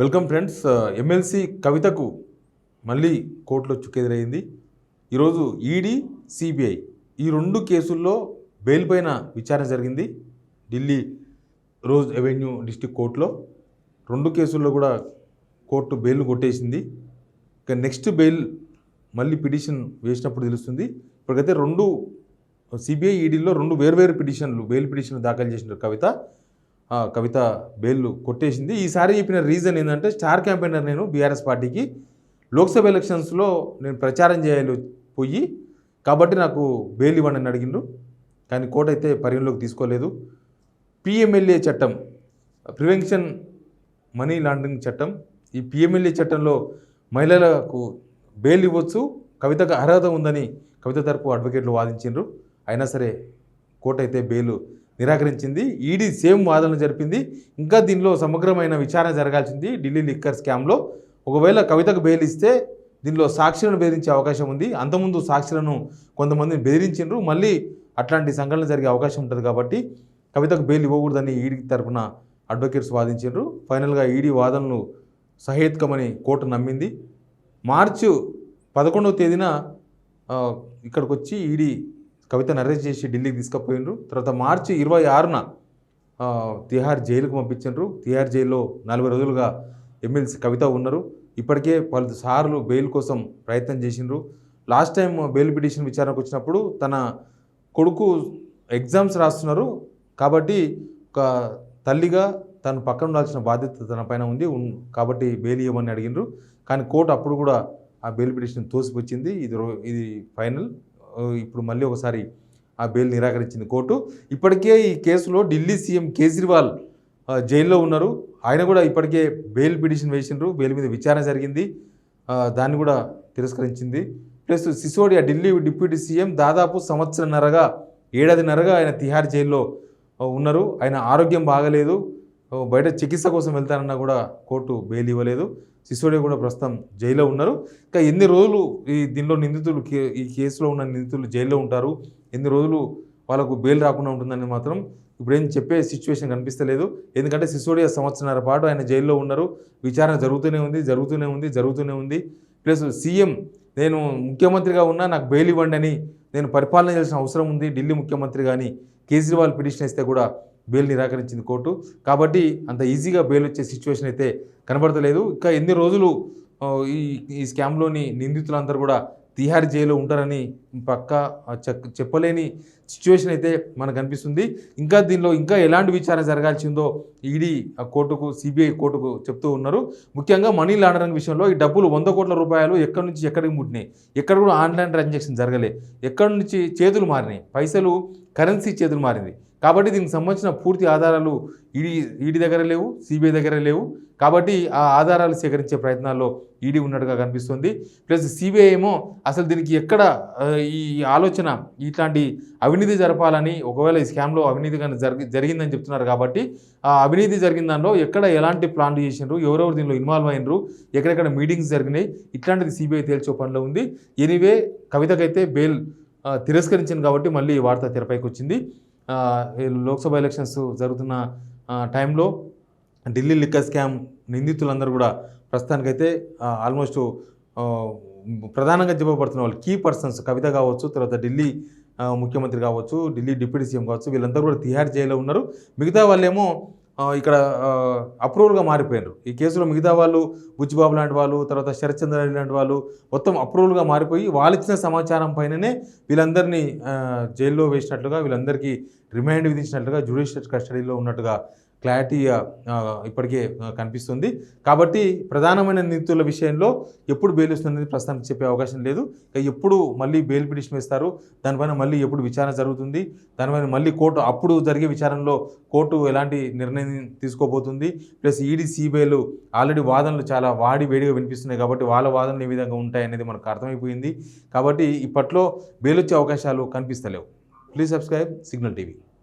Welcome friends. MLC కవితకు మళ్ళీ కోర్టులో చుక్కెదురైంది. ఈరోజు ఈడీ సిబిఐ ఈ రెండు కేసుల్లో బెయిల్ పైన విచారణ జరిగింది. ఢిల్లీ రోజ్ అవెన్యూ డిస్టిక్ కోర్టులో రెండు కేసుల్లో కూడా కోర్టు బెయిల్ను కొట్టేసింది. ఇక నెక్స్ట్ బెయిల్ మళ్ళీ పిటిషన్ వేసినప్పుడు తెలుస్తుంది. ఇప్పటికైతే రెండు సిబిఐ ఈడీలో రెండు వేర్వేరు పిటిషన్లు బెయిల్ పిటిషన్లు దాఖలు చేసిన కవిత. కవిత బేళ్ళు కొట్టేసింది. ఈసారి చెప్పిన రీజన్ ఏంటంటే స్టార్ క్యాంపెయినర్ నేను బీఆర్ఎస్ పార్టీకి లోక్సభ ఎలక్షన్స్లో నేను ప్రచారం చేయాలి పోయి కాబట్టి నాకు బెయిల్ ఇవ్వండి అని అడిగిండ్రు కానీ కోర్టు అయితే పరిగణలోకి తీసుకోలేదు. పిఎంఎల్ఏ చట్టం ప్రివెన్షన్ మనీ లాండరింగ్ చట్టం ఈ పిఎంఎల్ఏ చట్టంలో మహిళలకు బెయిల్ ఇవ్వచ్చు. కవితకు అర్హత ఉందని కవిత తరపు అడ్వకేట్లు వాదించిండ్రు. అయినా సరే కోర్టు అయితే బెయిల్ నిరాకరించింది. ఈడీ సేమ్ వాదనలు జరిపింది. ఇంకా దీనిలో సమగ్రమైన విచారణ జరగాల్సింది ఢిల్లీ లిక్కర్ స్కామ్లో. ఒకవేళ కవితకు బెయిల్ ఇస్తే దీనిలో సాక్షులను బెదిరించే అవకాశం ఉంది. అంతకుముందు సాక్షులను కొంతమందిని బెదిరించిండ్రు. మళ్ళీ అట్లాంటి సంఘటనలు జరిగే అవకాశం ఉంటుంది కాబట్టి కవితకు బెయిల్ ఇవ్వకూడదని ఈడీ తరపున అడ్వకేట్స్ వాదించారు ఫైనల్గా ఈడీ వాదనలు సహేత్కమని కోర్టు నమ్మింది. మార్చి పదకొండవ తేదీన ఇక్కడికి వచ్చి ఈడీ కవితను అరెస్ట్ చేసి ఢిల్లీకి తీసుకుపోయినరు. తర్వాత మార్చి ఇరవై ఆరున తిహార్ జైలుకు పంపించారు తిహార్ జైల్లో నలభై రోజులుగా ఎమ్మెల్సీ కవిత ఉన్నారు. ఇప్పటికే పలు సార్లు బెయిల్ కోసం ప్రయత్నం చేసిండ్రు. లాస్ట్ టైం బెయిల్ పిటిషన్ విచారణకు వచ్చినప్పుడు తన కొడుకు ఎగ్జామ్స్ రాస్తున్నారు. కాబట్టి ఒక తల్లిగా తను పక్కన ఉండాల్సిన బాధ్యత తన పైన ఉంది. కాబట్టి బెయిల్ ఇవ్వమని అడిగినారు కానీ కోర్టు అప్పుడు కూడా ఆ బెయిల్ పిటిషన్ తోసిపుచ్చింది. ఇది ఇది ఫైనల్. ఇప్పుడు మళ్ళీ ఒకసారి ఆ బెయిల్ నిరాకరించింది కోర్టు. ఇప్పటికే ఈ కేసులో ఢిల్లీ సీఎం కేజ్రీవాల్ జైల్లో ఉన్నారు. ఆయన కూడా ఇప్పటికే బెయిల్ పిటిషన్ వేసిండ్రు. బెయిల్ మీద విచారణ జరిగింది. దాన్ని కూడా తిరస్కరించింది. Plus Sisodia Delhi deputy CM దాదాపు సంవత్సరంన్నరగా ఏడాదిన్నరగా ఆయన తిహార్ జైల్లో ఉన్నారు. ఆయన ఆరోగ్యం బాగలేదు. బయట చికిత్స కోసం వెళ్తానన్నా కూడా కోర్టు బెయిల్ ఇవ్వలేదు. సిసోడియా కూడా ప్రస్తుతం జైల్లో ఉన్నారు. ఇంకా ఎన్ని రోజులు ఈ దీనిలో నిందితులు కే- ఈ కేసులో ఉన్న నిందితులు జైల్లో ఉంటారు? ఎన్ని రోజులు వాళ్ళకు బెయిల్ రాకుండా ఉంటుందని మాత్రం ఇప్పుడు చెప్పే సిచ్యువేషన్ కనిపిస్తలేదు. ఎందుకంటే సిసోడియా సంవత్సరాల పాటు ఆయన జైల్లో ఉన్నారు. విచారణ జరుగుతూనే ఉంది జరుగుతూనే ఉంది జరుగుతూనే ఉంది. ప్లస్ సీఎం నేను ముఖ్యమంత్రిగా ఉన్నా నాకు బెయిల్ ఇవ్వండి అని నేను పరిపాలన చేయాల్సిన అవసరం ఉంది. ఢిల్లీ ముఖ్యమంత్రి కానీ కేజ్రీవాల్ పిటిషన్ ఇస్తే కూడా బెయిల్ నిరాకరించింది కోర్టు. కాబట్టి అంత ఈజీగా బెయిల్ వచ్చే సిచ్యువేషన్ అయితే కనబడతలేదు. ఇంకా ఎన్ని రోజులు ఈ ఈ స్కామ్లోని నిందితులందరూ కూడా తిహార్ జైల్లో ఉంటారని పక్క చెప్పలేని సిచ్యువేషన్ అయితే మనకు అనిపిస్తుంది. ఇంకా దీనిలో ఇంకా ఎలాంటి విచారణ జరగాల్సిందో ఈడీ ఆ కోర్టుకు సిబిఐ కోర్టుకు చెప్తూ ఉన్నారు. ముఖ్యంగా మనీ లాండరింగ్ విషయంలో ఈ డబ్బులు వంద కోట్ల రూపాయలు ఎక్కడి నుంచి ఎక్కడికి ముట్టినాయి? ఎక్కడ కూడా ఆన్లైన్ ట్రాన్సాక్షన్ జరగలే. ఎక్కడి నుంచి చేతులు మారినాయి? పైసలు కరెన్సీ చేతులు మారింది. కాబట్టి దీనికి సంబంధించిన పూర్తి ఆధారాలు ఈడీ ఈడీ దగ్గర లేవు సిబిఐ దగ్గర లేవు. కాబట్టి ఆ ఆధారాలు సేకరించే ప్రయత్నాల్లో ఈడీ ఉన్నట్టుగా కనిపిస్తుంది. ప్లస్ సిబిఐ ఏమో అసలు దీనికి ఎక్కడ ఈ ఆలోచన ఇట్లాంటి అవినీతి జరపాలని ఒకవేళ ఈ స్కామ్లో అవినీతి కానీ జరిగి జరిగిందని చెప్తున్నారు కాబట్టి ఆ అవినీతి జరిగిన దానిలో ఎక్కడ ఎలాంటి ప్లాన్లు చేసిండ్రు ఎవరెవరు దీనిలో ఇన్వాల్వ్ అయినరు ఎక్కడెక్కడ మీటింగ్స్ జరిగినాయి ఇట్లాంటిది సిబిఐ తేల్చే పనిలో ఉంది. ఎనీవే కవితకైతే బెయిల్ తిరస్కరించింది కాబట్టి మళ్ళీ ఈ వార్త తెరపైకి వచ్చింది. లోక్సభ ఎలక్షన్స్ జరుగుతున్న టైంలో ఢిల్లీ లిక్కర్ స్కామ్ నిందితులందరూ కూడా ప్రస్తుతానికైతే ఆల్మోస్ట్ ప్రధానంగా చెప్పబడుతున్న వాళ్ళు కీ పర్సన్స్ కవిత కావచ్చు తర్వాత ఢిల్లీ ముఖ్యమంత్రి కావచ్చు ఢిల్లీ డిప్యూటీ సీఎం కావచ్చు వీళ్ళందరూ కూడా తిహార్ జైల్లో ఉన్నారు. మిగతా వాళ్ళేమో ఇక్కడ అప్రూవల్గా మారిపోయారు ఈ కేసులో మిగతా వాళ్ళు బుచ్చిబాబు లాంటి వాళ్ళు తర్వాత శరత్చంద్ర లాంటి వాళ్ళు మొత్తం అప్రూవల్గా మారిపోయి వాళ్ళిచ్చిన సమాచారం పైననే వీళ్ళందరినీ జైల్లో వేసినట్లుగా వీళ్ళందరికీ రిమాండ్ విధించినట్లుగా జ్యుడిషియల్ కస్టడీలో ఉన్నట్టుగా క్లారిటీ ఇప్పటికే కనిపిస్తుంది. కాబట్టి ప్రధానమైన నిందితుల విషయంలో ఎప్పుడు బెయిల్ వస్తుందనేది ప్రస్తుతానికి చెప్పే అవకాశం లేదు. ఎప్పుడు మళ్ళీ బెయిల్ పిటిషన్ వేస్తారు. దానిపైన మళ్ళీ ఎప్పుడు విచారణ జరుగుతుంది. దానిపైన మళ్ళీ కోర్టు అప్పుడు జరిగే విచారణలో కోర్టు ఎలాంటి నిర్ణయం తీసుకోబోతుంది. ప్లస్ ఈడీ సిబిఐలు ఆల్రెడీ వాదనలు చాలా వాడి వేడిగా వినిపిస్తున్నాయి కాబట్టి వాళ్ళ వాదనలు ఏ విధంగా ఉంటాయనేది మనకు అర్థమైపోయింది. కాబట్టి ఇప్పట్లో బెయిల్ వచ్చే అవకాశాలు కనిపిస్తలేవు. Please subscribe Signal TV.